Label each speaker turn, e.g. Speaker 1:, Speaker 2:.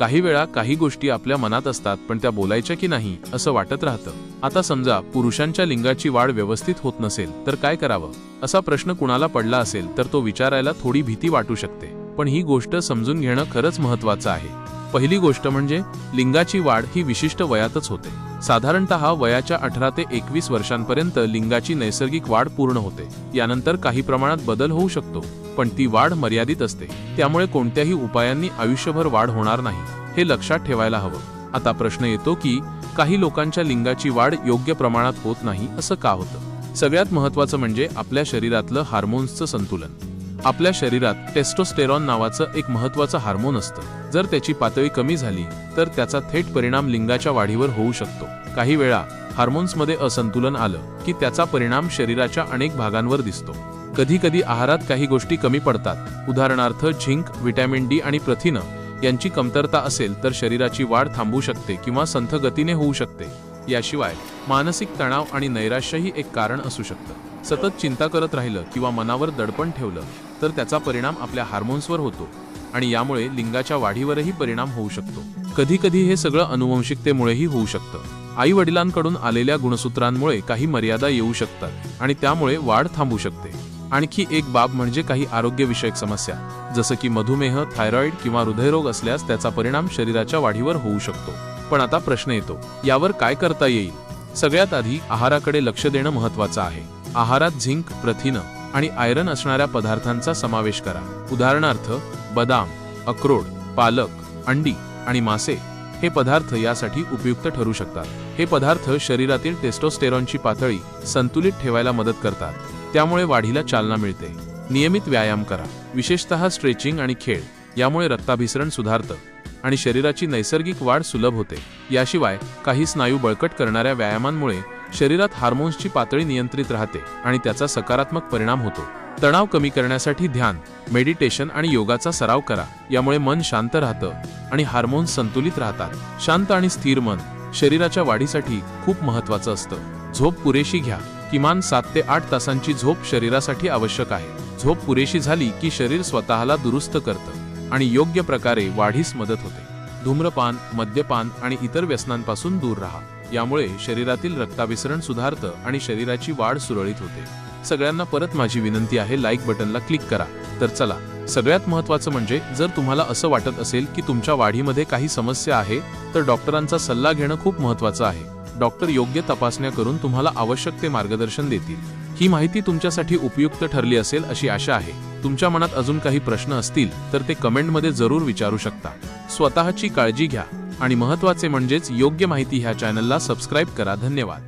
Speaker 1: काही वेळा काही गोष्टी आपल्या मनात असतात पण त्या बोलायच्या की नाही असं वाटत राहतं. आता समजा पुरुषांच्या लिंगाची वाढ व्यवस्थित होत नसेल तर काय करावं? असा प्रश्न कुणाला पडला असेल तर तो विचारायला थोडी भीती वाटू शकते. पण ही गोष्ट समजून घेणं खरंच महत्वाचं आहे. पहिली गोष्ट म्हणजे लिंगाची वाढ ही विशिष्ट वयातच होते. साधारणतः वयाच्या अठरा ते एकवीस वर्षांपर्यंत लिंगाची नैसर्गिक वाढ पूर्ण होते. यानंतर काही प्रमाणात बदल होऊ शकतो पण ती वाढ मर्यादित असते. त्यामुळे कोणत्याही उपायांनी आयुष्यभर वाढ होणार नाही हे लक्षात ठेवायला हवं. आता प्रश्न येतो की काही लोकांच्या लिंगाची वाढ योग्य प्रमाणात होत नाही असं का होतं? सगळ्यात महत्वाचं म्हणजे आपल्या शरीरातलं हार्मोन्सचं संतुलन. आपल्या शरीरात टेस्टोस्टेरॉन नावाचं एक महत्वाचं हार्मोन असतं. जर त्याची पातळी कमी झाली तर त्याचा थेट परिणाम लिंगाच्या वाढीवर होऊ शकतो. काही वेळा हार्मोन्समध्ये असंतुलन आलं की त्याचा परिणाम शरीराच्या अनेक भागांवर दिसतो. कधी कधी आहारात काही गोष्टी कमी पडतात. उदाहरणार्थ झिंक व्हिटॅमिन डी आणि प्रथिनं यांची कमतरता असेल तर शरीराची वाढ थांबू शकते किंवा संथ गतीने होऊ शकते. याशिवाय मानसिक तणाव आणि नैराश्यही एक कारण असू शकतं. सतत चिंता करत राहिलं किंवा मनावर दडपण ठेवलं तर त्याचा परिणाम आपल्या हार्मोन्सवर होतो आणि यामुळे लिंगाच्या वाढीवरही परिणाम होऊ शकतो. कधी कधी हे सगळं अनुवंशिकतेमुळेही होऊ शकतं. आई वडिलांकडून आलेल्या गुणसूत्रांमुळे काही मर्यादा येऊ शकतात आणि त्यामुळे वाढ थांबू शकते. आणखी एक बाब म्हणजे काही आरोग्यविषयक समस्या जसं की मधुमेह थायरॉइड किंवा हृदयरोग असल्यास त्याचा परिणाम शरीराच्या वाढीवर होऊ शकतो. पण आता प्रश्न येतो यावर काय करता येईल? सगळ्यात आधी आहाराकडे लक्ष देणं महत्वाचं आहे. आहारात झिंक प्रथिनं आणि आयरन असणाऱ्या पदार्थांचा समावेश करा. उदाहरणार्थ बदाम अक्रोड पालक अंडी आणि मासे हे पदार्थ यासाठी उपयुक्त ठरू शकतात. हे पदार्थ शरीरातील टेस्टोस्टेरॉनची पातळी संतुलित ठेवायला मदत करतात. त्यामुळे वाढीला चालना मिळते. नियमित व्यायाम करा. विशेषतः स्ट्रेचिंग आणि खेळ यामुळे रक्ताभिसरण सुधारतं आणि शरीराची नैसर्गिक वाढ सुलभ होते. याशिवाय काही स्नायू बळकट करणाऱ्या व्यायामांमुळे शरीरात हार्मोन्सची पातळी नियंत्रित राहते आणि त्याचा सकारात्मक परिणाम होतो. तणाव कमी करण्यासाठी ध्यान मेडिटेशन आणि योगाचा सराव करा. यामुळे मन शांत राहतं आणि हार्मोन्स संतुलित राहतात. शांत आणि स्थिर मन शरीराच्या वाढीसाठी खूप महत्वाचं असतं. झोप पुरेशी घ्या. किमान सात ते आठ तासांची झोप शरीरासाठी आवश्यक आहे. झोप पुरेशी झाली की शरीर स्वतःला दुरुस्त करतं आणि योग्य प्रकारे वाढीस मदत होते. धूम्रपान मद्यपान आणि इतर व्यसनांपासून दूर राहा. यामुळे शरीरातील रक्ताभिसरण सुधारतं आणि शरीराची वाढ सुरळीत होते. सगळ्यांना परत माझी विनंती आहे लाईक बटनला क्लिक करा. तर चला सगळ्यात महत्त्वाचं म्हणजे जर तुम्हाला असं वाटत असेल की तुमच्या वाढीमध्ये काही समस्या आहे तर डॉक्टरांचा सल्ला घेणं खूप महत्त्वाचं आहे. डॉक्टर योग्य तपासण्या करून तुम्हाला आवश्यक ते मार्गदर्शन देतील. ही माहिती तुमच्यासाठी उपयुक्त ठरली असेल अशी आशा आहे. तुमच्या मनात अजून काही प्रश्न असतील तर ते कमेंटमध्ये जरूर विचारू शकता. स्वतःची काळजी घ्या. आणि महत्त्वाचे म्हणजेच योग्य माहिती ह्या चॅनलला सबस्क्राईब करा. धन्यवाद.